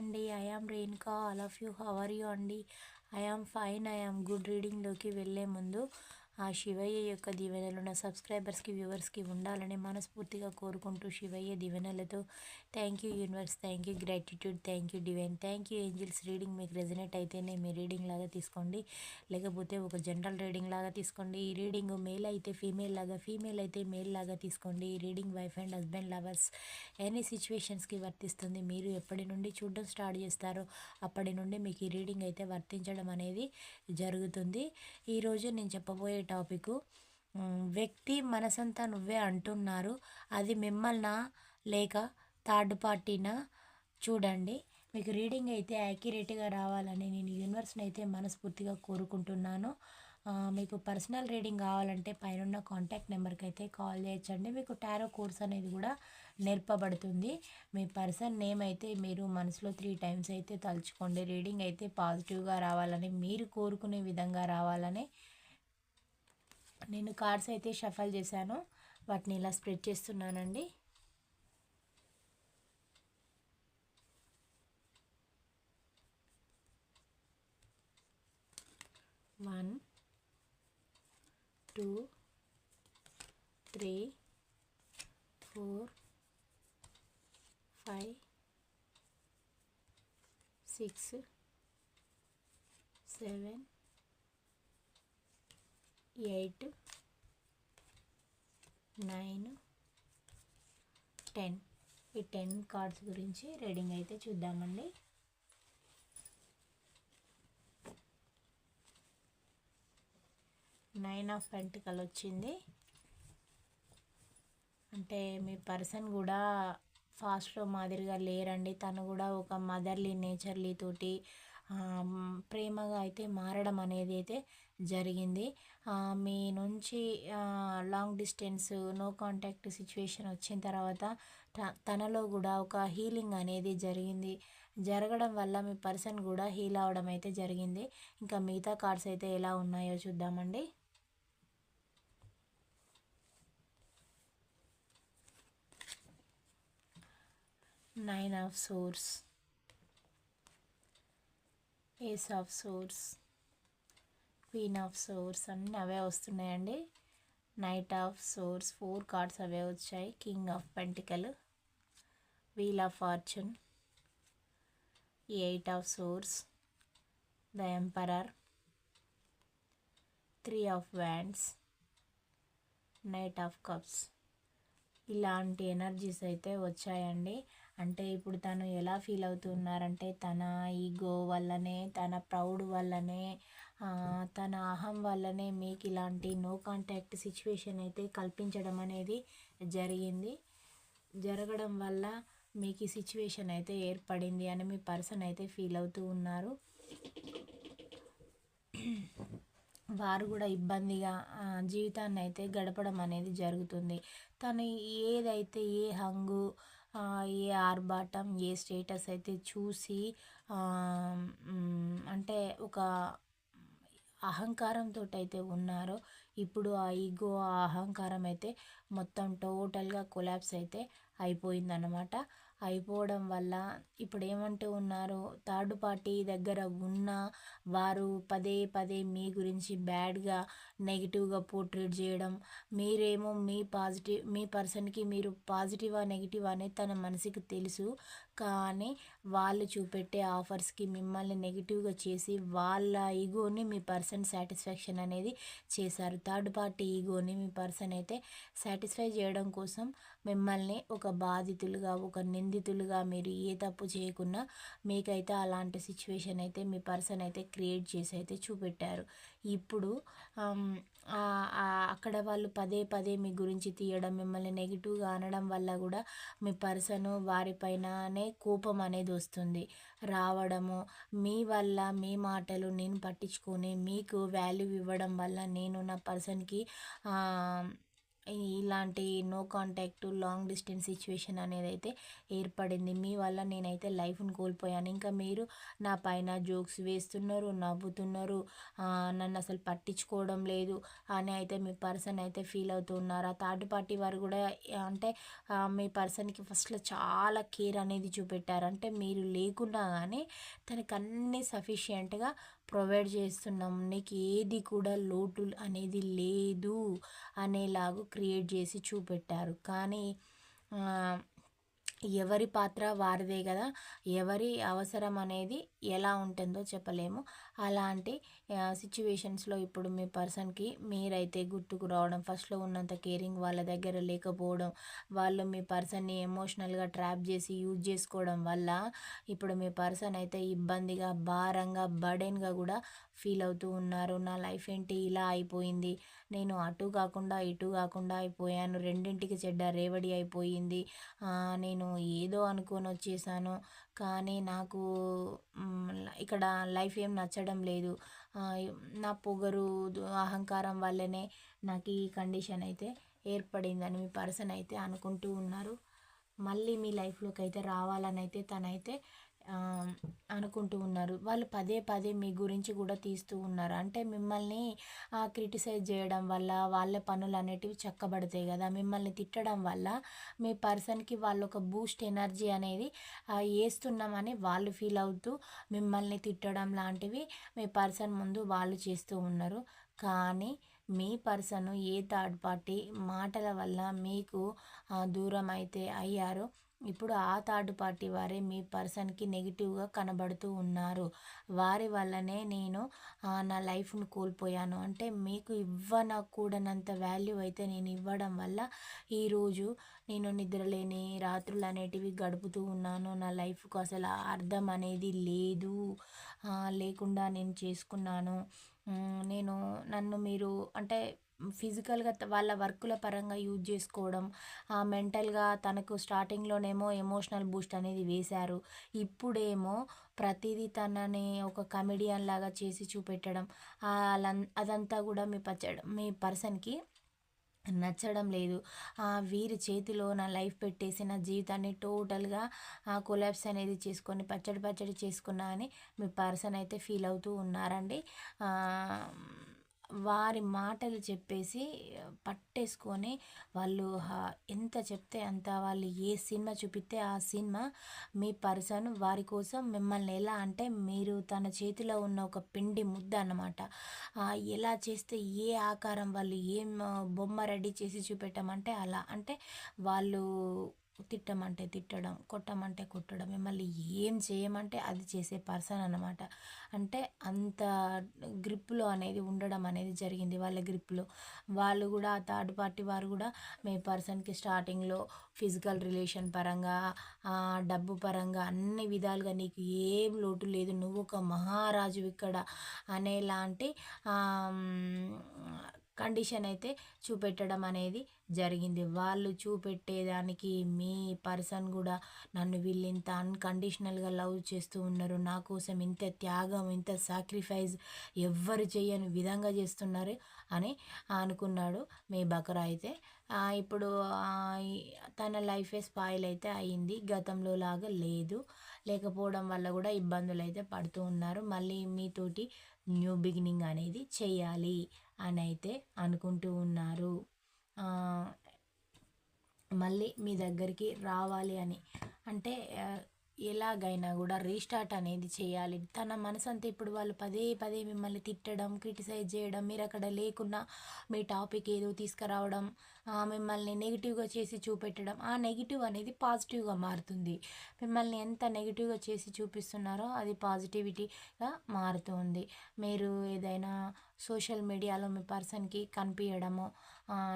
అండి. I am Renuka all of you how are you అండి I am fine I am good రీడింగ్లోకి వెళ్ళే ముందు ఆ శివయ్య యొక్క దీవెనలు నా సబ్స్క్రైబర్స్కి వ్యూవర్స్కి ఉండాలని మనస్ఫూర్తిగా కోరుకుంటూ శివయ్య దీవెనలతో thank you universe thank you gratitude thank you divine thank you angels reading మీకు రెజనేట్ అయితేనే మీ రీడింగ్ లాగా తీసుకోండి. లేకపోతే ఒక జనరల్ రీడింగ్ లాగా తీసుకోండి. ఈ రీడింగ్ మేల్ అయితే ఫీమేల్ లాగా ఫీమేల్ అయితే మేల్ లాగా తీసుకోండి. ఈ reading wife and husband lovers any సిచ్యువేషన్స్కి వర్తిస్తుంది. మీరు ఎప్పటి నుండి చూడడం స్టార్ట్ చేస్తారో అప్పటి నుండి మీకు ఈ రీడింగ్ అయితే వర్తించడం అనేది జరుగుతుంది. ఈరోజు నేను చెప్పబోయే టాపిక్. వ్యక్తి మనసంతా నువ్వే అంటున్నారు. అది మిమ్మల్నా లేక థర్డ్ పార్టీనా? చూడండి మీకు రీడింగ్ అయితే యాక్యురేట్గా రావాలని నేను యూనివర్స్ని అయితే మనస్ఫూర్తిగా కోరుకుంటున్నాను. మీకు పర్సనల్ రీడింగ్ కావాలంటే పైన కాంటాక్ట్ నెంబర్కి అయితే కాల్ చేయొచ్చండి. మీకు టారో కోర్స్ అనేది కూడా నేర్పబడుతుంది. మీ పర్సన్ నేమ్ అయితే మీరు మనసులో త్రీ టైమ్స్ అయితే తలుచుకోండి. రీడింగ్ అయితే పాజిటివ్గా రావాలని మీరు కోరుకునే విధంగా రావాలని నేను కార్డ్స్ అయితే షఫల్ చేశాను. వాటిని ఇలా స్ప్రెడ్ చేస్తున్నానండి. One two three four five six seven eight nine ten. ఈ టెన్ కార్డ్స్ గురించి రీడింగ్ అయితే చూద్దామండి. నైన్ ఆఫ్ పెంటికల్ వచ్చింది. అంటే మీ పర్సన్ కూడా ఫాస్ట్లో మాదిరిగా లేరండి. తను కూడా ఒక మదర్లీ నేచర్లీ తోటి ప్రేమగా అయితే మారడం అనేది అయితే జరిగింది. మీ నుంచి long distance no contact situation వచ్చిన తర్వాత తనలో కూడా ఒక హీలింగ్ అనేది జరిగింది. జరగడం వల్ల మీ పర్సన్ కూడా హీల్ అవడం అయితే జరిగింది. ఇంకా మిగతా కార్డ్స్ అయితే ఎలా ఉన్నాయో చూద్దామండి. Nine of swords ace of swords queen of swords అన్నీ అవే వస్తున్నాయండి. Knight of swords four cards అవే వచ్చాయి. King of pentacle wheel of fortune eight of swords the emperor three of wands knight of cups ఇలాంటి energies అయితే వచ్చాయండి. అంటే ఇప్పుడు తను ఎలా ఫీల్ అవుతున్నారంటే తన ఈగో వల్లనే తన ప్రౌడ్ వల్లనే తన అహం వల్లనే మీకు ఇలాంటి నో కాంటాక్ట్ సిచ్యువేషన్ అయితే కల్పించడం అనేది జరిగింది. జరగడం వల్ల మీకు ఈ సిచ్యువేషన్ అయితే ఏర్పడింది అని మీ పర్సన్ అయితే ఫీల్ అవుతూ ఉన్నారు. వారు కూడా ఇబ్బందిగా జీవితాన్ని అయితే గడపడం అనేది జరుగుతుంది. తను ఏదైతే ఏ హంగు ఏ ఆర్భాటం ఏ స్టేటస్ అయితే చూసి అంటే ఒక అహంకారంతో అయితే ఉన్నారో ఇప్పుడు ఆ ఈగో ఆ అహంకారం అయితే మొత్తం టోటల్గా కొలాప్స్ అయితే అయిపోయిందన్నమాట. అయిపోవడం వల్ల ఇప్పుడు ఏమంటూ ఉన్నారు థర్డ్ పార్టీ దగ్గర ఉన్న వారు పదే పదే మీ గురించి బ్యాడ్గా నెగిటివ్గా పోర్ట్రేట్ చేయడం మీరేమో మీ పాజిటివ్ మీ పర్సన్కి మీరు పాజిటివా నెగిటివ్ అనేది తన మనసుకి తెలుసు. కానీ వాళ్ళు చూపెట్టే ఆఫర్స్కి మిమ్మల్ని నెగిటివ్గా చేసి వాళ్ళ ఈగోని మీ పర్సన్ సాటిస్ఫాక్షన్ అనేది చేశారు. థర్డ్ పార్టీ ఈగోని మీ పర్సన్ అయితే సాటిస్ఫై చేయడం కోసం మిమ్మల్ని ఒక బాధితులుగా ఒక నిందితులుగా మీరు ఏ తప్పు చేయకున్నా మీకైతే అలాంటి సిచ్యువేషన్ అయితే మీ పర్సన్ అయితే క్రియేట్ చేసి అయితే చూపెట్టారు. ఇప్పుడు అక్కడ వాళ్ళు పదే పదే మీ గురించి తీయడం మిమ్మల్ని నెగిటివ్గా అనడం వల్ల కూడా మీ పర్సన్ వారిపైననే కోపం అనేది వస్తుంది. రావడము మీ వల్ల మీ మాటలు నేను పట్టించుకొని మీకు వాల్యూ ఇవ్వడం వల్ల నేను నా పర్సన్కి ఇలాంటి no contact long distance situation అనేది అయితే ఏర్పడింది. మీ వల్ల నేనైతే లైఫ్ను కోల్పోయాను. ఇంకా మీరు నా పైన జోక్స్ వేస్తున్నారు నవ్వుతున్నారు నన్ను అసలు పట్టించుకోవడం లేదు అని అయితే మీ పర్సన్ అయితే ఫీల్ అవుతున్నారు ఆ థర్డ్ పార్టీ వారు కూడా అంటే మీ పర్సన్కి ఫస్ట్లో చాలా కేర్ అనేది చూపెట్టారు. అంటే మీరు లేకున్నా కానీ తనకు అన్నీ సఫిషియెంట్గా ప్రొవైడ్ చేస్తున్నాం. నీకు ఏది కూడా లోటు అనేది లేదు అనేలాగా క్రియేట్ చేసి చూపెట్టారు. కానీ ఎవరి పాత్ర వారిదే కదా ఎవరి అవసరం అనేది ఎలా ఉంటుందో చెప్పలేము. అలాంటి సిచ్యువేషన్స్లో ఇప్పుడు మీ పర్సన్కి మీరైతే గుర్తుకు రావడం ఫస్ట్లో ఉన్నంత కేరింగ్ వాళ్ళ దగ్గర లేకపోవడం వాళ్ళు మీ పర్సన్ని ఎమోషనల్గా ట్రాప్ చేసి యూజ్ చేసుకోవడం వల్ల ఇప్పుడు మీ పర్సన్ అయితే ఇబ్బందిగా భారంగా బర్డెన్గా కూడా ఫీల్ అవుతూ ఉన్నారు. నా లైఫ్ ఏంటి? ఇలా అయిపోయింది. నేను అటు కాకుండా ఇటు కాకుండా అయిపోయాను. రెండింటికి చెడ్డ రేవడి అయిపోయింది. నేను ఏదో అనుకొని వచ్చేసాను. కానీ నాకు ఇక్కడ లైఫ్ ఏం నచ్చడం లేదు. నా పొగరు అహంకారం వల్లనే నాకు ఈ కండిషన్ అయితే ఏర్పడిందని మీ పర్సన్ అయితే అనుకుంటూ ఉన్నారు. మళ్ళీ మీ లైఫ్లోకి అయితే రావాలని అయితే తనైతే అనుకుంటూ ఉన్నారు. వాళ్ళు పదే పదే మీ గురించి కూడా తీస్తూ ఉన్నారు. అంటే మిమ్మల్ని క్రిటిసైజ్ చేయడం వల్ల వాళ్ళ పనులు అనేటివి చక్కబడతాయి కదా. మిమ్మల్ని తిట్టడం వల్ల మీ పర్సన్కి వాళ్ళు ఒక బూస్ట్ ఎనర్జీ అనేది వేస్తున్నామని వాళ్ళు ఫీల్ అవుతూ మిమ్మల్ని తిట్టడం లాంటివి మీ పర్సన్ ముందు వాళ్ళు చేస్తూ ఉన్నారు. కానీ మీ పర్సన్ ఏ థర్డ్ పార్టీ మాటల వల్ల మీకు దూరం అయితే అయ్యారు? ఇప్పుడు ఆ థర్డ్ పార్టీ వారే మీ పర్సన్కి నెగిటివ్గా కనబడుతూ ఉన్నారు. వారి వల్లనే నేను నా లైఫ్ను కోల్పోయాను. అంటే మీకు ఇవ్వనకూడనంత వాల్యూ అయితే నేను ఇవ్వడం వల్ల ఈరోజు నేను నిద్రలేని రాత్రులు అనేటివి గడుపుతూ ఉన్నాను. నా లైఫ్కు అసలు అర్థం అనేది లేదు. లేకుండా నేను చేసుకున్నాను. నేను నన్ను మీరు అంటే ఫిజికల్గా వాళ్ళ వర్కుల పరంగా యూజ్ చేసుకోవడం మెంటల్గా తనకు స్టార్టింగ్లోనేమో ఎమోషనల్ బూస్ట్ అనేది వేశారు. ఇప్పుడేమో ప్రతిదీ తనని ఒక కమెడియన్ లాగా చేసి చూపెట్టడం అదంతా కూడా మీ పచ్చడం మీ పర్సన్కి నచ్చడం లేదు. వీరి చేతిలో నా లైఫ్ పెట్టేసి నా జీవితాన్ని టోటల్గా కొలాబ్స్ అనేది చేసుకొని పచ్చడి పచ్చడి చేసుకున్నా అని మీ పర్సన్ అయితే ఫీల్ అవుతూ ఉన్నారండి. వారి మాటలు చెప్పేసి పట్టేసుకొని వాళ్ళు ఎంత చెప్తే అంత వాళ్ళు ఏ సినిమా చూపిస్తే ఆ సినిమా మీ పర్సన్ వారి కోసం మిమ్మల్ని ఎలా అంటే మీరు తన చేతిలో ఉన్న ఒక పిండి ముద్ద అన్నమాట. ఎలా చేస్తే ఏ ఆకారం వాళ్ళు ఏం బొమ్మ రెడీ చేసి చూపెట్టమంటే అలా. అంటే వాళ్ళు తిట్టమంటే తిట్టడం కొట్టమంటే కొట్టడం మిమ్మల్ని ఏం చేయమంటే అది చేసే పర్సన్ అనమాట అంటే అంత గ్రిప్లో అనేది ఉండడం అనేది జరిగింది వాళ్ళ గ్రిప్లో. వాళ్ళు కూడా ఆ థర్డ్ పార్టీ వారు కూడా మీ పర్సన్కి స్టార్టింగ్లో ఫిజికల్ రిలేషన్ పరంగా డబ్బు పరంగా అన్ని విధాలుగా నీకు ఏం లోటు లేదు. నువ్వు ఒక మహారాజు ఇక్కడ అనేలాంటి కండిషన్ అయితే చూపెట్టడం అనేది జరిగింది. వాళ్ళు చూపెట్టేదానికి మీ పర్సన్ కూడా నన్ను వీళ్ళు ఇంత అన్కండిషనల్గా లవ్ చేస్తూ ఉన్నారు. నా కోసం ఇంత త్యాగం ఇంత సాక్రిఫైస్ ఎవ్వరు చేయని విధంగా చేస్తున్నారు అని అనుకున్నాడు మీ బకరా అయితే. ఇప్పుడు తన లైఫే స్పాయిల్ అయితే అయింది. గతంలో లాగా లేదు. లేకపోవడం వల్ల కూడా ఇబ్బందులు అయితే పడుతూ ఉన్నారు. మళ్ళీ మీతోటి న్యూ బిగినింగ్ అనేది చేయాలి అని అయితే అనుకుంటూ ఉన్నారు. మళ్ళీ మీ దగ్గరికి రావాలి అని. అంటే ఎలాగైనా కూడా రీస్టార్ట్ అనేది చేయాలి. తన మనసంతా ఇప్పుడు వాళ్ళు పదే పదే మిమ్మల్ని తిట్టడం క్రిటిసైజ్ చేయడం మీరు అక్కడ లేకున్నా మీ టాపిక్ ఏదో తీసుకురావడం మిమ్మల్ని నెగిటివ్గా చేసి చూపెట్టడం ఆ నెగిటివ్ అనేది పాజిటివ్గా మారుతుంది. మిమ్మల్ని ఎంత నెగిటివ్గా చేసి చూపిస్తున్నారో అది పాజిటివిటీగా మారుతుంది. మీరు ఏదైనా సోషల్ మీడియాలో మీ పర్సన్కి కనిపించడము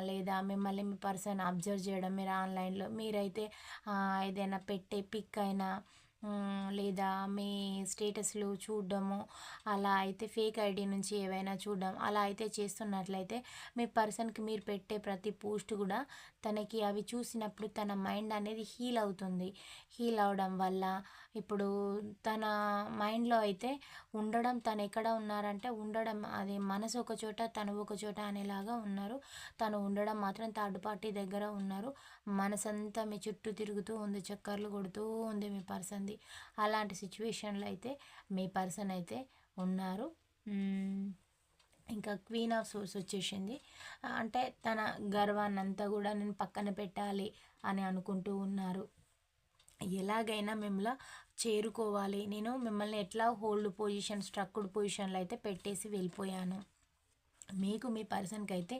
లేదా మిమ్మల్ని మీ పర్సన్ అబ్జర్వ్ చేయడం మీరు ఆన్లైన్లో మీరైతే ఏదైనా పెట్టే పిక్ అయినా లేదా మీ స్టేటస్లు చూడడము అలా అయితే ఫేక్ ఐడి నుంచి ఏవైనా చూడడం అలా అయితే చేస్తున్నట్లయితే మీ పర్సన్కి మీరు పెట్టే ప్రతి పోస్ట్ కూడా తనకి అవి చూసినప్పుడు తన మైండ్ అనేది హీల్ అవుతుంది. హీల్ అవడం వల్ల ఇప్పుడు తన మైండ్లో అయితే ఉండడం తను ఎక్కడ ఉన్నారంటే ఉండడం అది మనసు ఒక చోట తను ఒక చోట అనేలాగా ఉన్నారు. తను ఉండడం మాత్రం థర్డ్ పార్టీ దగ్గర ఉన్నారు. మనసంతా మీ చుట్టూ తిరుగుతూ ఉంది చక్కర్లు కొడుతూ ఉంది మీ పర్సన్ది. అలాంటి సిచ్యువేషన్లో అయితే మీ పర్సన్ అయితే ఉన్నారు. ఇంకా క్వీన్ ఆఫ్ సోర్స్ వచ్చేసింది. అంటే తన గర్వాన్నంతా కూడా నేను పక్కన పెట్టాలి అని అనుకుంటూ ఉన్నారు. ఎలాగైనా మిమ్మల్ని చేరుకోవాలి. నేను మిమ్మల్ని ఎట్లా హోల్డ్ పొజిషన్ స్ట్రక్డ్ పొజిషన్లో అయితే పెట్టేసి వెళ్ళిపోయాను. మీకు మీ పర్సన్కి అయితే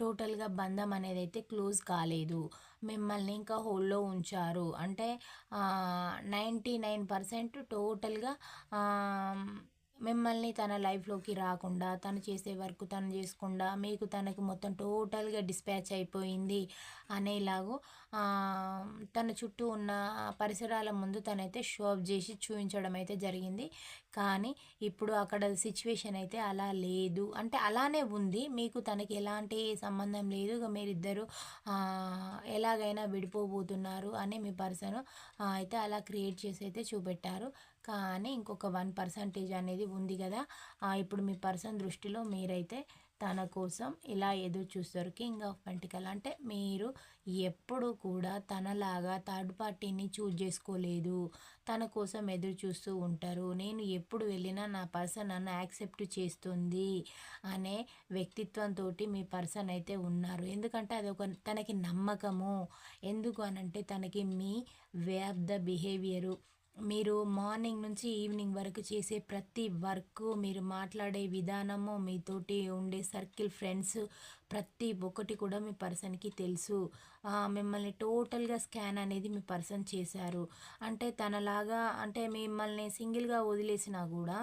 టోటల్గా బంధం అనేది అయితే క్లోజ్ కాలేదు. మిమ్మల్ని ఇంకా హోల్డ్లో ఉంచారు. అంటే నైంటీ నైన్ పర్సెంట్ టోటల్గా మిమ్మల్ని తన లైఫ్లోకి రాకుండా తను చేసే వర్క్ తను చేసుకుండా మీకు తనకి మొత్తం టోటల్గా డిస్పాచ్ అయిపోయింది అనేలాగూ తన చుట్టూ ఉన్న పరిసరాల ముందు తనైతే షో చేసి చూపించడం అయితే జరిగింది. కానీ ఇప్పుడు అక్కడ సిచ్యువేషన్ అయితే అలా లేదు. అంటే అలానే ఉంది. మీకు తనకి ఎలాంటి సంబంధం లేదు. ఇక మీరిద్దరు ఎలాగైనా విడిపోబోతున్నారు అని మీ పర్సన్ అయితే అలా క్రియేట్ చేసి అయితే చూపెట్టారు. కానీ ఇంకొక వన్ పర్సంటేజ్ అనేది ఉంది కదా. ఇప్పుడు మీ పర్సన్ దృష్టిలో మీరైతే తన కోసం ఇలా ఎదురు చూస్తారు. కింగ్ ఆఫ్ పెంటికల్ అంటే మీరు ఎప్పుడు కూడా తనలాగా థర్డ్ పార్టీని చూజ్ చేసుకోలేదు. తన కోసం ఎదురు చూస్తూ ఉంటారు. నేను ఎప్పుడు వెళ్ళినా నా పర్సన్ నన్ను యాక్సెప్ట్ చేస్తుంది అనే వ్యక్తిత్వంతో మీ పర్సన్ అయితే ఉన్నారు. ఎందుకంటే అది ఒక తనకి నమ్మకము. ఎందుకు అనంటే తనకి మీ వే ఆఫ్ ద బిహేవియరు. మీరు మార్నింగ్ నుంచి ఈవినింగ్ వరకు చేసే ప్రతి వర్క్ మీరు మాట్లాడే విధానము మీతోటి ఉండే సర్కిల్ ఫ్రెండ్స్ ప్రతి ఒక్కటి కూడా మీ పర్సన్కి తెలుసు. మిమ్మల్ని టోటల్గా స్కాన్ అనేది మీ పర్సన్ చేశారు. అంటే తనలాగా అంటే మిమ్మల్ని సింగిల్గా వదిలేసినా కూడా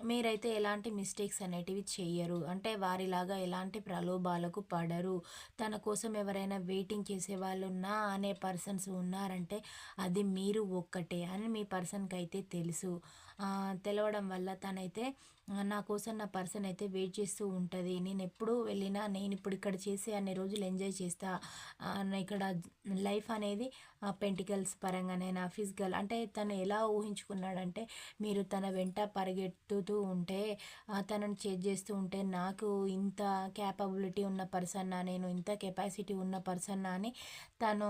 మీరైతే ఎలాంటి మిస్టేక్స్ అనేటివి చేయరు అంటే వారిలాగా ఎలాంటి ప్రలోభాలకు పడరు. తన కోసం ఎవరైనా వెయిటింగ్ చేసే వాళ్ళు ఉన్నా అనే పర్సన్స్ ఉన్నారంటే అది మీరు ఒక్కటే అని మీ పర్సన్కి అయితే తెలుసు. తెలవడం వల్ల తనైతే నా కోసం నా పర్సన్ అయితే వెయిట్ చేస్తూ ఉంటుంది. నేను ఎప్పుడు వెళ్ళినా నేను ఇప్పుడు ఇక్కడ చేసే అన్ని రోజులు ఎంజాయ్ చేస్తా. ఇక్కడ లైఫ్ అనేది పెంటికల్స్ పరంగానైనా ఫిజికల్ అంటే తను ఎలా ఊహించుకున్నాడంటే మీరు తన వెంట పరిగెత్తుతూ ఉంటే తనను చేజ్ చేస్తూ ఉంటే నాకు ఇంత క్యాపబిలిటీ ఉన్న పర్సన్నా నేను ఇంత కెపాసిటీ ఉన్న పర్సన్నా అని తను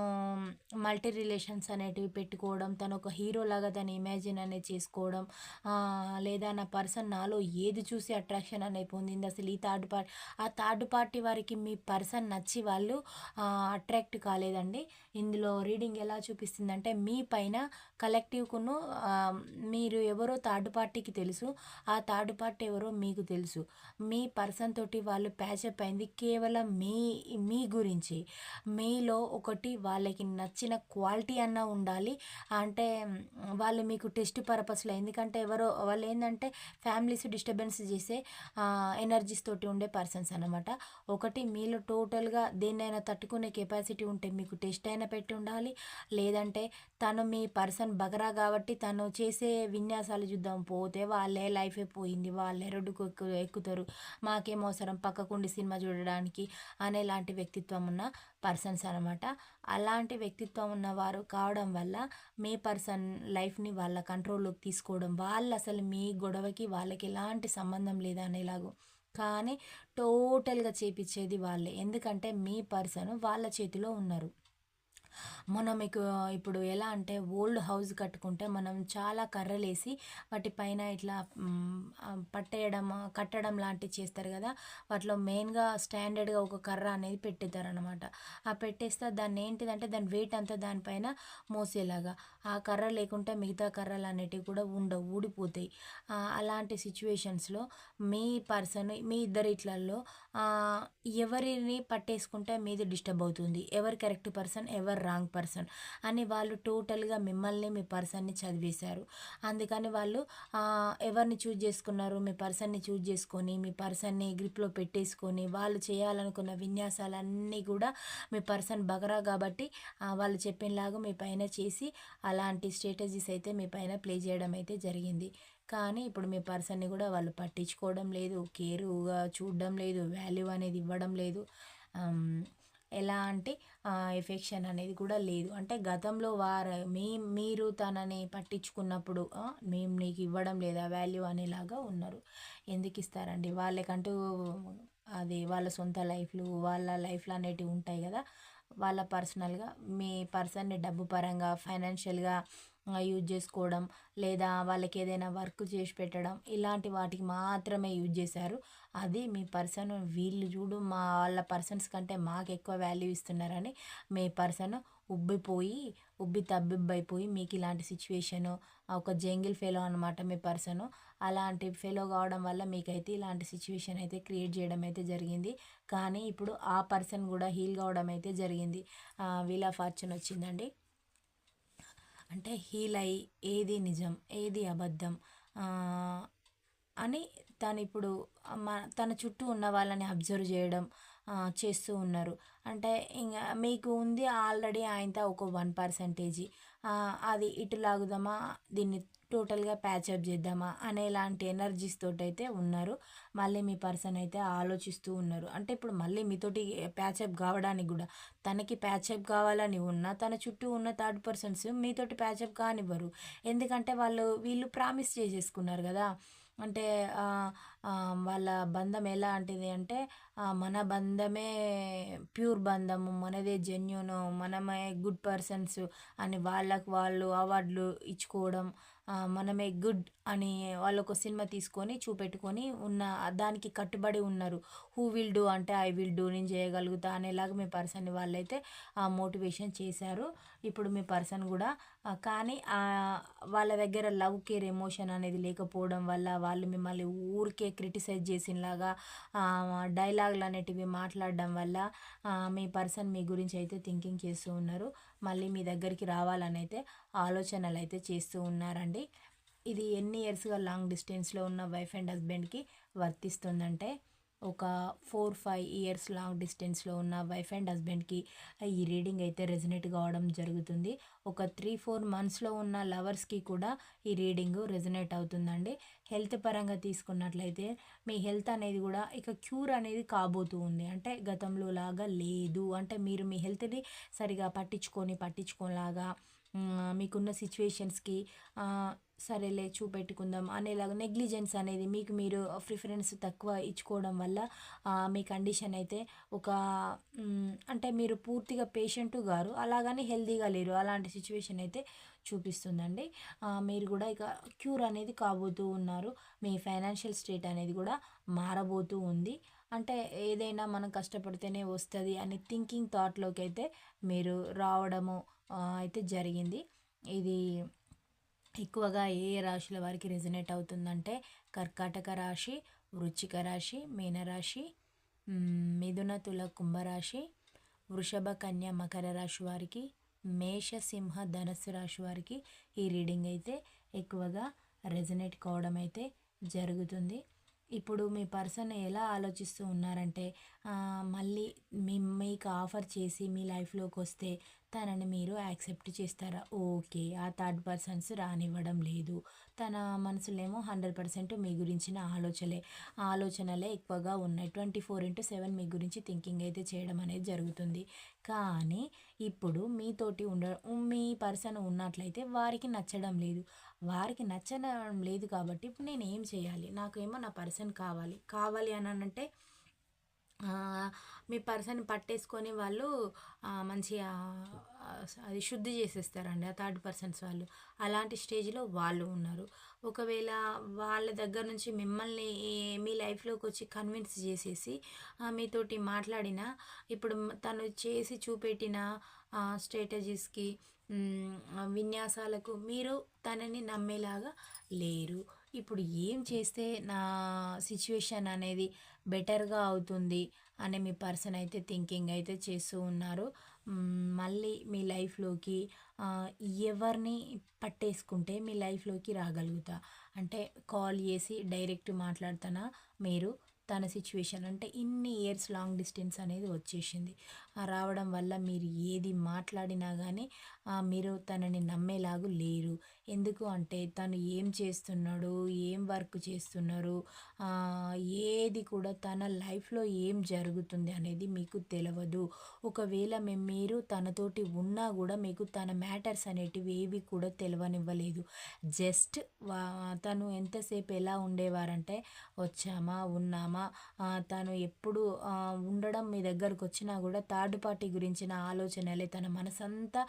మల్టీ రిలేషన్స్ అనేటివి పెట్టుకోవడం తను ఒక హీరో లాగా తను ఇమాజిన్ అనేది చేసుకోవడం లేదా నా పర్సన్ నాలో ఏది చూసి అట్రాక్షన్ అనేది పొందింది? అసలు ఈ థర్డ్ పార్టీ ఆ థర్డ్ పార్టీ వారికి మీ పర్సన్ నచ్చి వాళ్ళు అట్రాక్ట్ కాలేదండి. ఇందులో రీడింగ్ ఎలా చూపిస్తుందంటే మీ పైన కలెక్టివ్కును మీరు ఎవరో థర్డ్ పార్టీకి తెలుసు. ఆ థర్డ్ పార్టీ ఎవరో మీకు తెలుసు. మీ పర్సన్ తోటి వాళ్ళు ప్యాచప్ అయింది కేవలం మీ మీ గురించి. మీలో ఒకటి వాళ్ళకి నచ్చిన క్వాలిటీ అన్న ఉండాలి. అంటే వాళ్ళు మీకు టెస్ట్ పర్పస్లో ఎందుకంటే ఎవరో వాళ్ళు ఏంటంటే ఫ్యామిలీస్ డిస్టర్బెన్స్ చేసే ఎనర్జీస్ తోటి ఉండే పర్సన్స్ అనమాట ఒకటి మీలో టోటల్గా దేన్నైనా తట్టుకునే కెపాసిటీ ఉంటే మీకు టెస్ట్ అయినా పెట్టి ఉండాలి. లేదంటే తను మీ పర్సన్ బగరా కాబట్టి తను చేసే విన్యాసాలు చూద్దాం. పోతే వాళ్ళే లైఫ్ పోయింది. వాళ్ళే రోడ్డుకు ఎక్కు ఎక్కుతారు. మాకేం అవసరం? పక్కకుండి సినిమా చూడడానికి అనేలాంటి వ్యక్తిత్వం ఉన్న పర్సన్స్ అనమాట అలాంటి వ్యక్తిత్వం ఉన్నవారు కావడం వల్ల మీ పర్సన్ లైఫ్ని వాళ్ళ కంట్రోల్లోకి తీసుకోవడం వాళ్ళు అసలు మీ గొడవకి వాళ్ళకి ఎలాంటి సంబంధం లేదా అనేలాగో. కానీ టోటల్గా చేపించేది వాళ్ళే. ఎందుకంటే మీ పర్సన్ వాళ్ళ చేతిలో ఉన్నారు. మనం మీకు ఇప్పుడు ఎలా అంటే ఓల్డ్ హౌస్ కట్టుకుంటే మనం చాలా కర్రలేసి వాటి పైన ఇట్లా పట్టేయడం కట్టడం లాంటివి చేస్తారు కదా. వాటిలో మెయిన్గా స్టాండర్డ్గా ఒక కర్ర అనేది పెట్టేస్తారు అనమాట ఆ పెట్టేస్తే దాన్ని ఏంటిదంటే దాని వెయిట్ అంతా దానిపైన మోసేలాగా. ఆ కర్ర లేకుంటే మిగతా కర్రలు అనేటివి కూడా ఉండవు ఊడిపోతాయి. అలాంటి సిచ్యువేషన్స్లో మీ పర్సన్ మీ ఇద్దరిట్లలో ఇట్లల్లో ఎవరిని పట్టేసుకుంటే మీది డిస్టర్బ్ అవుతుంది? ఎవరు కరెక్ట్ పర్సన్? ఎవరు ఆర్ రాంగ్ పర్సన్ అని వాళ్ళు టోటల్గా మిమ్మల్ని మీ పర్సన్ని చదివేశారు. అందుకని వాళ్ళు ఎవరిని చూజ్ చేసుకున్నారు? మీ పర్సన్ని చూజ్ చేసుకొని మీ పర్సన్ని గ్రిప్లో పెట్టేసుకొని వాళ్ళు చేయాలనుకున్న విన్యాసాలన్నీ కూడా మీ పర్సన్ బగరా కాబట్టి వాళ్ళు చెప్పినలాగా మీ పైన చేసి అలాంటి స్ట్రాటజీస్ అయితే మీ పైన ప్లే చేయడం అయితే జరిగింది. కానీ ఇప్పుడు మీ పర్సన్ని కూడా వాళ్ళు పట్టించుకోవడం లేదు కేరుగా చూడడం లేదు వాల్యూ అనేది ఇవ్వడం లేదు. ఎలాంటి ఎఫెక్షన్ అనేది కూడా లేదు. అంటే గతంలో వారు మీ మీరు తనని పట్టించుకున్నప్పుడు మేము నీకు ఇవ్వడం లేదా వాల్యూ అనేలాగా ఉన్నారు. ఎందుకు ఇస్తారండి? వాళ్ళకంటూ అది వాళ్ళ సొంత లైఫ్లు వాళ్ళ లైఫ్లు అనేటివి ఉంటాయి కదా. వాళ్ళ పర్సనల్గా మీ పర్సన్ని డబ్బు పరంగా ఫైనాన్షియల్గా యూజ్ చేసుకోవడం లేదా వాళ్ళకి ఏదైనా వర్క్ చేసి పెట్టడం ఇలాంటి వాటికి మాత్రమే యూజ్ చేశారు. అది మీ పర్సన్ వీళ్ళు చూడు మా వాళ్ళ పర్సన్స్ కంటే మాకు ఎక్కువ వాల్యూ ఇస్తున్నారని మీ పర్సన్ ఉబ్బిపోయి ఉబ్బి తబ్బిబ్బైపోయి మీకు ఇలాంటి సిచ్యువేషను ఒక జంగిల్ ఫెలో అనమాట మీ పర్సను అలాంటి ఫెలో కావడం వల్ల మీకైతే ఇలాంటి సిచ్యువేషన్ అయితే క్రియేట్ చేయడం అయితే జరిగింది. కానీ ఇప్పుడు ఆ పర్సన్ కూడా హీల్ కావడం అయితే జరిగింది. వీలా ఫార్చ్యూన్ వచ్చిందండి. అంటే హీల్ అయ్యి ఏది నిజం ఏది అబద్ధం అని తను ఇప్పుడు తన చుట్టూ ఉన్న వాళ్ళని అబ్జర్వ్ చేయడం చేస్తూ ఉన్నారు. అంటే ఇంకా మీకు ఉంది ఆల్రెడీ ఆయనతో ఒక వన్ పర్సంటేజీ. అది ఇటు లాగుదామా దీన్ని టోటల్గా ప్యాచప్ చేద్దామా అనేలాంటి ఎనర్జీస్ తోటి అయితే ఉన్నారు. మళ్ళీ మీ పర్సన్ అయితే ఆలోచిస్తూ ఉన్నారు. అంటే ఇప్పుడు మళ్ళీ మీతోటి ప్యాచప్ కావడానికి కూడా తనకి ప్యాచప్ కావాలని ఉన్నా తన చుట్టూ ఉన్న థర్డ్ పర్సన్స్ మీతోటి ప్యాచప్ కానివ్వరు. ఎందుకంటే వాళ్ళు వీళ్ళు ప్రామిస్ చేసేసుకున్నారు కదా. అంటే వాళ్ళ బంధం ఎలాంటిది అంటే మన బంధమే ప్యూర్ బంధము మనదే జెన్యును మనమే గుడ్ పర్సన్స్ అని వాళ్ళకు వాళ్ళు అవార్డులు ఇచ్చుకోవడం మనమే గుడ్ అని వాళ్ళు ఒక సినిమా తీసుకొని చూపెట్టుకొని ఉన్న దానికి కట్టుబడి ఉన్నారు. హూ విల్ డూ అంటే ఐ విల్ డూ నేను చేయగలుగుతా అనేలాగా మీ పర్సన్ వాళ్ళైతే ఆ మోటివేషన్ చేశారు. ఇప్పుడు మీ పర్సన్ కూడా కానీ వాళ్ళ దగ్గర లవ్ కేర్ ఎమోషన్ అనేది లేకపోవడం వల్ల వాళ్ళు మిమ్మల్ని ఊరికే క్రిటిసైజ్ చేసినలాగా డైలాగులు అనేటివి మాట్లాడడం వల్ల మీ పర్సన్ మీ గురించి అయితే థింకింగ్ చేస్తూ ఉన్నారు. మళ్ళీ మీ దగ్గరికి రావాలని అయితే ఆలోచనలు అయితే చేస్తూ ఉన్నారండి. ఇది ఎన్ని ఇయర్స్గా లాంగ్ డిస్టెన్స్లో ఉన్న వైఫ్ అండ్ హస్బెండ్కి వర్తిస్తుందంటే ఒక ఫోర్ ఫైవ్ ఇయర్స్ లాంగ్ డిస్టెన్స్లో ఉన్న వైఫ్ అండ్ హస్బెండ్కి ఈ రీడింగ్ అయితే రెజినేట్ కావడం జరుగుతుంది. ఒక త్రీ ఫోర్ మంత్స్లో ఉన్న లవర్స్కి కూడా ఈ రీడింగ్ రెజినేట్ అవుతుందండి. హెల్త్ పరంగా తీసుకున్నట్లయితే మీ హెల్త్ అనేది కూడా ఇక క్యూర్ అనేది కాబోతూ ఉంది. అంటే గతంలో లాగా లేదు. అంటే మీరు మీ హెల్త్ని సరిగా పట్టించుకొని పట్టించుకోలాగా మీకున్న సిచ్యువేషన్స్కి సరేలే చూపెట్టుకుందాం అనేలాగా నెగ్లిజెన్స్ అనేది మీకు మీరు ప్రిఫరెన్స్ తక్కువ ఇచ్చుకోవడం వల్ల మీ కండిషన్ అయితే ఒక అంటే మీరు పూర్తిగా పేషెంట్ గారు అలాగని హెల్తీగా లేరు. అలాంటి సిచ్యువేషన్ అయితే చూపిస్తుందండి. మీరు కూడా ఇక క్యూర్ అనేది కాబోతూ ఉన్నారు. మీ ఫైనాన్షియల్ స్టేట్ అనేది కూడా మారబోతూ ఉంది. అంటే ఏదైనా మనం కష్టపడితేనే వస్తుంది అని థింకింగ్ థాట్లోకి అయితే మీరు రావడము అయితే జరిగింది. ఇది ఎక్కువగా ఏ ఏ రాశుల వారికి రెజనేట్ అవుతుందంటే కర్కాటక రాశి వృచ్చిక రాశి మీనరాశి మిథున తుల కుంభరాశి వృషభ కన్య మకర రాశి వారికి మేష సింహ ధనస్సు రాశి వారికి ఈ రీడింగ్ అయితే ఎక్కువగా రెజనేట్ కావడం అయితే జరుగుతుంది. ఇప్పుడు మీ పర్సన్ ఎలా ఆలోచిస్తూ ఉన్నారంటే మళ్ళీ మీ మీకు ఆఫర్ చేసి మీ లైఫ్లోకి వస్తే తనని మీరు యాక్సెప్ట్ చేస్తారా? ఓకే ఆ థర్డ్ పర్సన్స్ రానివ్వడం లేదు. తన మనసులేమో హండ్రెడ్ పర్సెంట్ మీ గురించిన ఆలోచనలే ఆలోచనలే ఎక్కువగా ఉన్నాయి. ట్వంటీ ఫోర్ ఇంటూ సెవెన్ మీ గురించి థింకింగ్ అయితే చేయడం అనేది జరుగుతుంది. కానీ ఇప్పుడు మీతోటి ఉండ మీ పర్సన్ ఉన్నట్లయితే వారికి నచ్చడం లేదు. వారికి నచ్చడం లేదు కాబట్టి ఇప్పుడు నేను ఏం చేయాలి? నాకేమో నా పర్సన్ కావాలి. కావాలి అని అంటే మీ పర్సన్ పట్టేసుకొని వాళ్ళు మంచిగా అది శుద్ధి చేసేస్తారండి. ఆ థర్డ్ పర్సన్స్ వాళ్ళు. అలాంటి స్టేజ్లో వాళ్ళు ఉన్నారు. ఒకవేళ వాళ్ళ దగ్గర నుంచి మిమ్మల్ని మీ లైఫ్లోకి వచ్చి కన్విన్స్ చేసేసి మీతోటి మాట్లాడిన ఇప్పుడు తను చేసి చూపెట్టిన స్ట్రాటజీస్కి విన్యాసాలకు మీరు తనని నమ్మేలాగా లేరు. ఇప్పుడు ఏం చేస్తే నా సిచ్యువేషన్ అనేది బెటర్గా అవుతుంది అనే మీ పర్సన్ అయితే థింకింగ్ అయితే చేస్తూ ఉన్నారు. మళ్ళీ మీ లైఫ్లోకి ఎవరిని పట్టేసుకుంటే మీ లైఫ్లోకి రాగలుగుతా? అంటే కాల్ చేసి డైరెక్ట్ మాట్లాడుతానా మీరు? తన సిచ్యువేషన్ అంటే ఇన్ని ఇయర్స్ లాంగ్ డిస్టెన్స్ అనేది వచ్చేసింది. రావడం వల్ల మీరు ఏది మాట్లాడినా కానీ మీరు తనని నమ్మేలాగు లేరు. ఎందుకు అంటే తను ఏం చేస్తున్నాడు ఏం వర్క్ చేస్తున్నారు ఏది కూడా తన లైఫ్లో ఏం జరుగుతుంది అనేది మీకు తెలియదు ఒకవేళ మేము మీరు తనతోటి ఉన్నా కూడా మీకు తన మ్యాటర్స్ అనేటివి ఏవి కూడా తెలియనివ్వలేదు జస్ట్ తను ఎంతసేపు ఎలా ఉండేవారంటే వచ్చామా ఉన్నామా? తను ఎప్పుడు ఉండడం మీ దగ్గరకు వచ్చినా కూడా థర్డ్ పార్టీ గురించిన ఆలోచనలే తన మనసంతా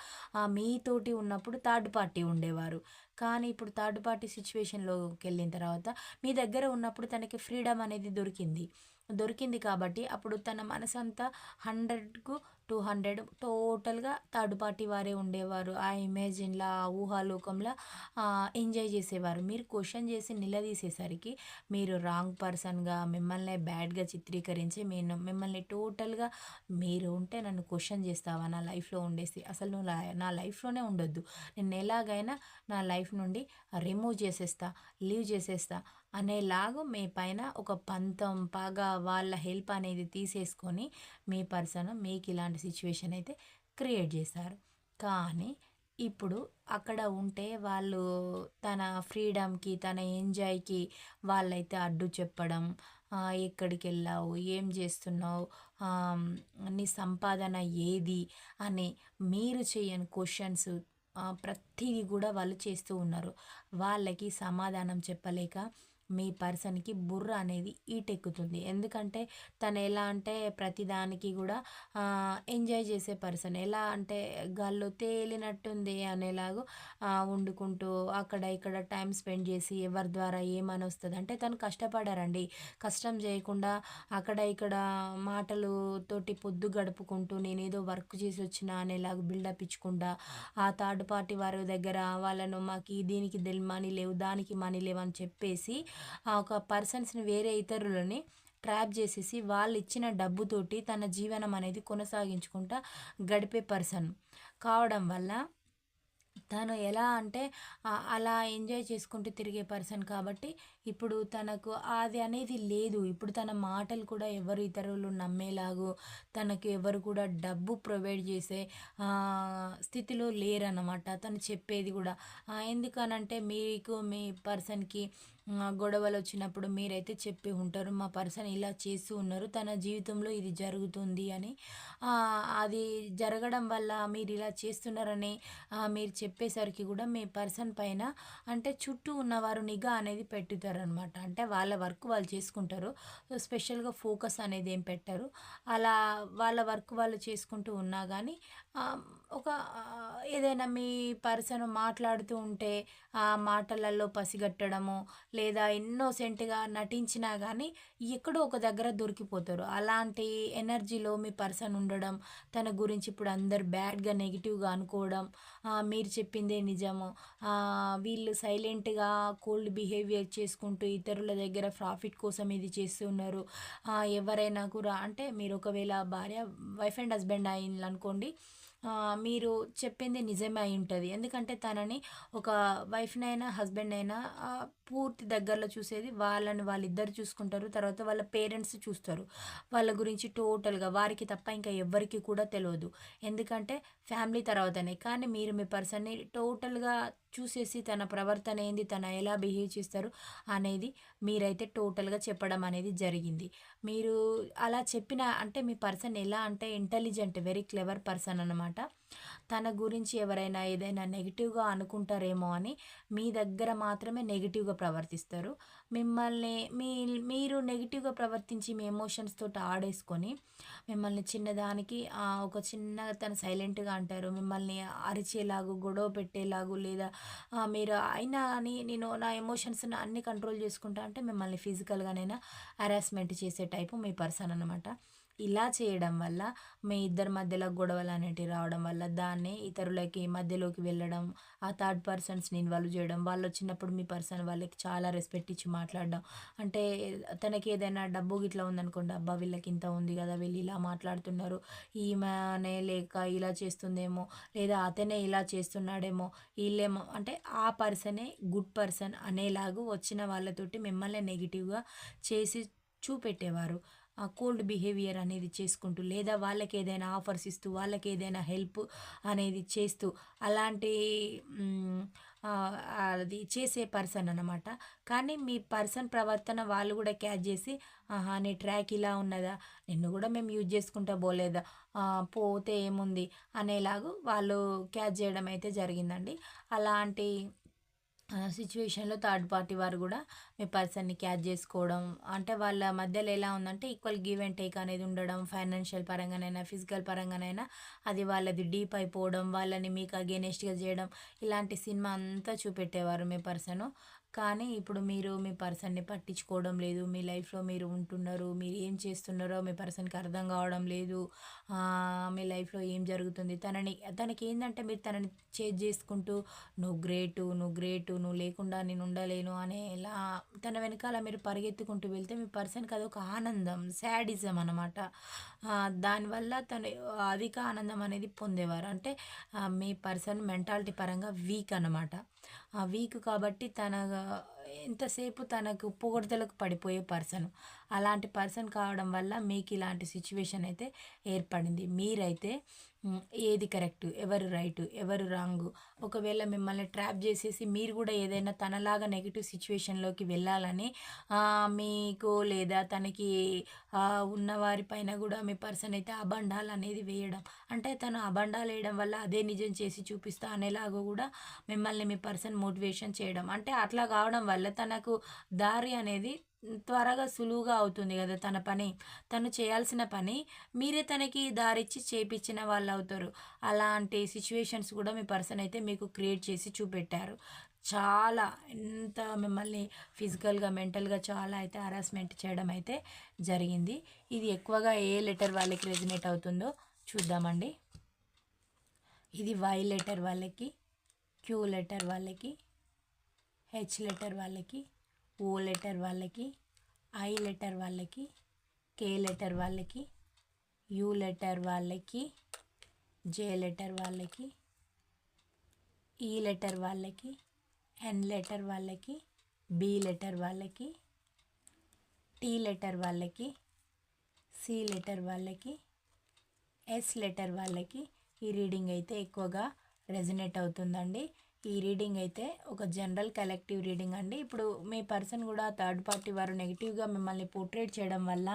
మీతోటి ఉన్నప్పుడు థర్డ్ పార్టీ ఉండేవారు. కానీ ఇప్పుడు థర్డ్ పార్టీ సిచ్యువేషన్లోకి వెళ్ళిన తర్వాత మీ దగ్గర ఉన్నప్పుడు తనకి ఫ్రీడమ్ అనేది దొరికింది. దొరికింది కాబట్టి అప్పుడు తన మనసంతా హండ్రెడ్కు టూ హండ్రెడ్ టోటల్గా థర్డ్ పార్టీ వారే ఉండేవారు. ఆ ఇమేజిన్లో ఆ ఊహాలోకంలో ఎంజాయ్ చేసేవారు. మీరు క్వశ్చన్ చేసి నిలదీసేసరికి మీరు రాంగ్ పర్సన్గా మిమ్మల్ని బ్యాడ్గా చిత్రీకరించి నేను మిమ్మల్ని టోటల్గా మీరు ఉంటే నన్ను క్వశ్చన్ చేస్తావా? నా లైఫ్లో ఉండేసి. అసలు నువ్వు నా లైఫ్లోనే ఉండొద్దు. నేను ఎలాగైనా నా లైఫ్ నుండి రిమూవ్ చేసేస్తా లీవ్ చేసేస్తా. అనేలాగా మీ పైన ఒక పంతం పగ వాళ్ళ హెల్ప్ అనేది తీసేసుకొని మీ పర్సన్ మీకు ఇలాంటి సిచ్యువేషన్ అయితే క్రియేట్ చేశారు కానీ ఇప్పుడు అక్కడ ఉంటే వాళ్ళు తన ఫ్రీడమ్కి తన ఎంజాయ్కి వాళ్ళైతే అడ్డు చెప్పడం ఎక్కడికి వెళ్ళావు? ఏం చేస్తున్నావు? నీ సంపాదన ఏది? అని మీరు చేయని క్వశ్చన్స్ ప్రతిదీ కూడా వాళ్ళు చేస్తూ ఉన్నారు. వాళ్ళకి సమాధానం చెప్పలేక మీ పర్సన్కి బుర్ర అనేది ఈటెక్కుతుంది ఎందుకంటే తను ఎలా అంటే ప్రతిదానికి కూడా ఎంజాయ్ చేసే పర్సన్. ఎలా అంటే గాల్లో తేలినట్టుంది అనేలాగా వండుకుంటూ అక్కడ ఇక్కడ టైం స్పెండ్ చేసి ఎవరి ద్వారా ఏమని వస్తుంది అంటే తను కష్టపడారండి. కష్టం చేయకుండా అక్కడ ఇక్కడ మాటలు తోటి పొద్దు గడుపుకుంటూ నేను ఏదో వర్క్ చేసి వచ్చిన అనేలాగా బిల్డప్ ఇచ్చకుండా ఆ థర్డ్ పార్టీ వారి దగ్గర వాళ్ళను మాకు దీనికి మనీ లేవు దానికి మనీ లేవు అని చెప్పేసి ఆ ఒక పర్సన్స్ని వేరే ఇతరులని ట్రాప్ చేసేసి వాళ్ళు ఇచ్చిన డబ్బుతోటి తన జీవనం అనేది కొనసాగించుకుంటా గడిపే పర్సన్ కావడం వల్ల తను ఎలా అంటే అలా ఎంజాయ్ చేసుకుంటూ తిరిగే పర్సన్ కాబట్టి ఇప్పుడు తనకు అది అనేది లేదు. ఇప్పుడు తన మాటలు కూడా ఎవరు ఇతరులు నమ్మేలాగు తనకు ఎవరు కూడా డబ్బు ప్రొవైడ్ చేసే స్థితిలో లేరన్నమాట. తను చెప్పేది కూడా. ఎందుకనంటే మీకు మీ పర్సన్కి గొడవలు వచ్చినప్పుడు మీరైతే చెప్పి ఉంటారు మా పర్సన్ ఇలా చేస్తూ ఉన్నారు తన జీవితంలో ఇది జరుగుతుంది అని. అది జరగడం వల్ల మీరు ఇలా చేస్తున్నారని మీరు చెప్పేసరికి కూడా మీ పర్సన్ పైన అంటే చుట్టూ ఉన్నవారు నిఘా అనేది పెట్టుతారు. అనమాట అంటే వాళ్ళ వర్క్ వాళ్ళు చేసుకుంటారు. స్పెషల్గా ఫోకస్ అనేది ఏం పెట్టారు. అలా వాళ్ళ వర్క్ వాళ్ళు చేసుకుంటూ ఉన్నా కానీ ఒక ఏదైనా మీ పర్సన్ మాట్లాడుతూ ఉంటే ఆ మాటలలో పసిగట్టడము లేదా ఇన్నోసెంట్గా నటించినా కానీ ఎక్కడో ఒక దగ్గర దొరికిపోతారు. అలాంటి ఎనర్జీలో మీ పర్సన్ ఉండడం తన గురించి ఇప్పుడు అందరు బ్యాడ్గా నెగిటివ్గా అనుకోవడం మీరు చెప్పిందే నిజము. వీళ్ళు సైలెంట్గా కోల్డ్ బిహేవియర్ చేసుకుంటూ ఇతరుల దగ్గర ప్రాఫిట్ కోసం ఇది చేస్తున్నారు. ఎవరైనా కూడా అంటే మీరు ఒకవేళ భార్య వైఫ్ అండ్ హస్బెండ్ అయింది అనుకోండి మీరు చెప్పింది నిజమే అయి ఉంటుంది ఎందుకంటే తనని ఒక వైఫ్నైనా హస్బెండ్ అయినా పూర్తి దగ్గరలో చూసేది వాళ్ళని వాళ్ళిద్దరు చూసుకుంటారు. తర్వాత వాళ్ళ పేరెంట్స్ చూస్తారు. వాళ్ళ గురించి టోటల్గా వారికి తప్ప ఇంకా ఎవ్వరికి కూడా తెలియదు ఎందుకంటే ఫ్యామిలీ తర్వాతనే. కానీ మీరు మీ పర్సన్ని టోటల్గా చూసేసి తన ప్రవర్తన ఏంది తన ఎలా బిహేవ్ చేస్తారు అనేది మీరైతే టోటల్గా చెప్పడం అనేది జరిగింది. మీరు అలా చెప్పిన అంటే మీ పర్సన్ ఎలా అంటే ఇంటెలిజెంట్ వెరీ క్లెవర్ పర్సన్ అనమాట తన గురించి ఎవరైనా ఏదైనా నెగిటివ్గా అనుకుంటారేమో అని మీ దగ్గర మాత్రమే నెగిటివ్గా ప్రవర్తిస్తారు. మిమ్మల్ని మీ మీరు నెగిటివ్గా ప్రవర్తించి మీ ఎమోషన్స్ తోటి ఆడేసుకొని మిమ్మల్ని చిన్నదానికి ఒక చిన్నగా తను సైలెంట్గా అంటారు. మిమ్మల్ని అరిచేలాగు గొడవ పెట్టేలాగు లేదా మీరు అయినా అని నేను నా ఎమోషన్స్ని అన్ని కంట్రోల్ చేసుకుంటా అంటే మిమ్మల్ని ఫిజికల్గానైనా హరాస్మెంట్ చేసే టైపు మీ పర్సన్ అనమాట ఇలా చేయడం వల్ల మీ ఇద్దరి మధ్యలో గొడవలు అనేటివి రావడం వల్ల దాన్ని ఇతరులకి మధ్యలోకి వెళ్ళడం ఆ థర్డ్ పర్సన్స్ని ఇన్వాల్వ్ చేయడం వాళ్ళు వచ్చినప్పుడు మీ పర్సన్ వాళ్ళకి చాలా రెస్పెక్ట్ ఇచ్చి మాట్లాడడం. అంటే తనకి ఏదైనా డబ్బు గిట్లా ఉందనుకోండి అబ్బా వీళ్ళకి ఇంత ఉంది కదా వీళ్ళు ఇలా మాట్లాడుతున్నారు ఈమెనే లేక ఇలా చేస్తుందేమో లేదా అతనే ఇలా చేస్తున్నాడేమో వీళ్ళేమో అంటే ఆ పర్సనే గుడ్ పర్సన్ అనేలాగా వచ్చిన వాళ్ళతోటి మిమ్మల్ని నెగిటివ్గా చేసి చూపెట్టేవారు. కోల్డ్ బిహేవియర్ అనేది చేసుకుంటూ లేదా వాళ్ళకి ఏదైనా ఆఫర్స్ ఇస్తూ వాళ్ళకి ఏదైనా హెల్ప్ అనేది చేస్తూ అలాంటి అది చేసే పర్సన్ అనమాట కానీ మీ పర్సన్ ప్రవర్తన వాళ్ళు కూడా క్యాచ్ చేసి ఆహా నీ ట్రాక్ ఇలా ఉన్నదా? నిన్ను కూడా మేము యూజ్ చేసుకుంటా పోలేదా? పోతే ఏముంది? అనేలాగా వాళ్ళు క్యాచ్ చేయడం అయితే జరిగిందండి. అలాంటి సిచ్యువేషన్లో థర్డ్ పార్టీ వారు కూడా మీ పర్సన్ని క్యాచ్ చేసుకోవడం అంటే వాళ్ళ మధ్యలో ఎలా ఉందంటే ఈక్వల్ గివ్ అండ్ టేక్ అనేది ఉండడం ఫైనాన్షియల్ పరంగానైనా ఫిజికల్ పరంగానైనా అది వాళ్ళది డీప్ అయిపోవడం వాళ్ళని మీకు అగేనెస్ట్గా చేయడం ఇలాంటి సినిమా అంతా చూపెట్టేవారు మీ పర్సను కానీ ఇప్పుడు మీరు మీ పర్సన్ని పట్టించుకోవడం లేదు మీ లైఫ్లో మీరు ఉంటున్నారు మీరు ఏం చేస్తున్నారో మీ పర్సన్కి అర్థం కావడం లేదు మీ లైఫ్లో ఏం జరుగుతుంది? తనని తనకి ఏంటంటే మీరు తనని చేజ్ చేసుకుంటూ నువ్వు గ్రేటు నువ్వు గ్రేటు నువ్వు లేకుండా నేను ఉండలేను అనే ఇలా తన వెనకాల మీరు పరిగెత్తుకుంటూ వెళ్తే మీ పర్సన్కి అదొక ఆనందం శాడిజం అనమాట దానివల్ల తను అధిక ఆనందం అనేది పొందేవారు. అంటే మీ పర్సన్ మెంటాలిటీ పరంగా వీక్ అనమాట వీక్ కాబట్టి తన ఎంతసేపు తనకు పొగడతలకు పడిపోయే పర్సన్. అలాంటి పర్సన్ కావడం వల్ల మీకు ఇలాంటి సిచ్యువేషన్ అయితే ఏర్పడింది. మీరైతే ఏది కరెక్ట్ ఎవరు రైట్ ఎవరు రాంగ్. ఒకవేళ మిమ్మల్ని ట్రాప్ చేసేసి మీరు కూడా ఏదైనా తనలాగా నెగిటివ్ సిచ్యువేషన్లోకి వెళ్ళాలని మీకు లేదా తనకి ఉన్నవారి పైన కూడా మీ పర్సన్ అయితే అబండాలు అనేది వేయడం. అంటే తను అబండాలు వేయడం వల్ల అదే నిజం చేసి చూపిస్తా అనేలాగా కూడా మిమ్మల్ని మీ పర్సన్ మోటివేషన్ చేయడం. అంటే అట్లా కావడం వల్ల తనకు దారి అనేది త్వరగా సులువుగా అవుతుంది కదా తన పని. తను చేయాల్సిన పని మీరే తనకి దారిచ్చి చేపించిన వాళ్ళు అవుతారు అలాంటి సిచ్యువేషన్స్ కూడా మీ పర్సన్ అయితే మీకు క్రియేట్ చేసి చూపెట్టారు. చాలా ఎంత మిమ్మల్ని ఫిజికల్గా మెంటల్గా చాలా అయితే హరాస్మెంట్ చేయడం అయితే జరిగింది. ఇది ఎక్కువగా ఏ లెటర్ వాళ్ళకి రెజినేట్ అవుతుందో చూద్దామండి. ఇది వై లెటర్ వాళ్ళకి క్యూ లెటర్ వాళ్ళకి హెచ్ లెటర్ వాళ్ళకి ఓ లెటర్ వాళ్ళకి ఐ లెటర్ వాళ్ళకి కే లెటర్ వాళ్ళకి యూ లెటర్ వాళ్ళకి జే లెటర్ వాళ్ళకి ఈ లెటర్ వాళ్ళకి ఎన్ లెటర్ వాళ్ళకి బి లెటర్ వాళ్ళకి టీ లెటర్ వాళ్ళకి సి లెటర్ వాళ్ళకి ఎస్ లెటర్ వాళ్ళకి ఈ రీడింగ్ అయితే ఎక్కువగా రెజినేట్ అవుతుందండి ఈ రీడింగ్ అయితే ఒక జనరల్ కలెక్టివ్ రీడింగ్ అండి. ఇప్పుడు మీ పర్సన్ కూడా థర్డ్ పార్టీ వారు నెగిటివ్గా మిమ్మల్ని పోర్ట్రేట్ చేయడం వల్ల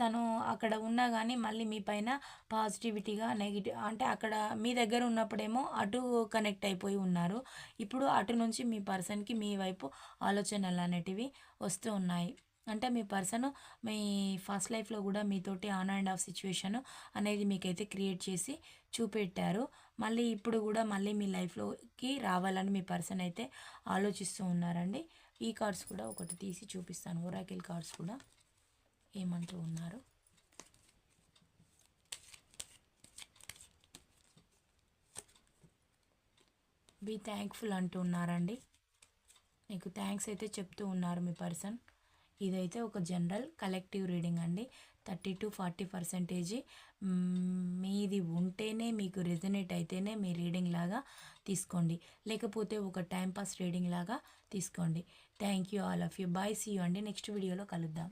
తను అక్కడ ఉన్నా కానీ మళ్ళీ మీ పైన పాజిటివిటీగా నెగిటివ్ అంటే అక్కడ మీ దగ్గర ఉన్నప్పుడేమో అటు కనెక్ట్ అయిపోయి ఉన్నారు. ఇప్పుడు అటు నుంచి మీ పర్సన్కి మీ వైపు ఆలోచనలు అనేటివి వస్తూ ఉన్నాయి. అంటే మీ పర్సన్ మీ ఫస్ట్ లైఫ్లో కూడా మీతోటి ఆన్ అండ్ ఆఫ్ సిచ్యువేషన్ అనేది మీకైతే క్రియేట్ చేసి చూపెట్టారు. మళ్ళీ ఇప్పుడు కూడా మళ్ళీ మీ లైఫ్లోకి రావాలని మీ పర్సన్ అయితే ఆలోచిస్తూ ఉన్నారండి. ఈ కార్డ్స్ కూడా ఒకటి తీసి చూపిస్తాను. ఒరాకిల్ కార్డ్స్ కూడా ఏమంటూ ఉన్నారు. బీ థ్యాంక్ఫుల్ అంటూ ఉన్నారండి. మీకు థ్యాంక్స్ అయితే చెప్తూ ఉన్నారు మీ పర్సన్. ఇదైతే ఒక జనరల్ కలెక్టివ్ రీడింగ్ అండి. థర్టీ టు ఫార్టీ పర్సెంటేజీ మీది ఉంటేనే మీకు రెజనేట్ అయితేనే మీ రీడింగ్ లాగా తీసుకోండి. లేకపోతే ఒక టైంపాస్ రీడింగ్ లాగా తీసుకోండి. Thank you all of you. Bye see you అండి. నెక్స్ట్ వీడియోలో కలుద్దాం.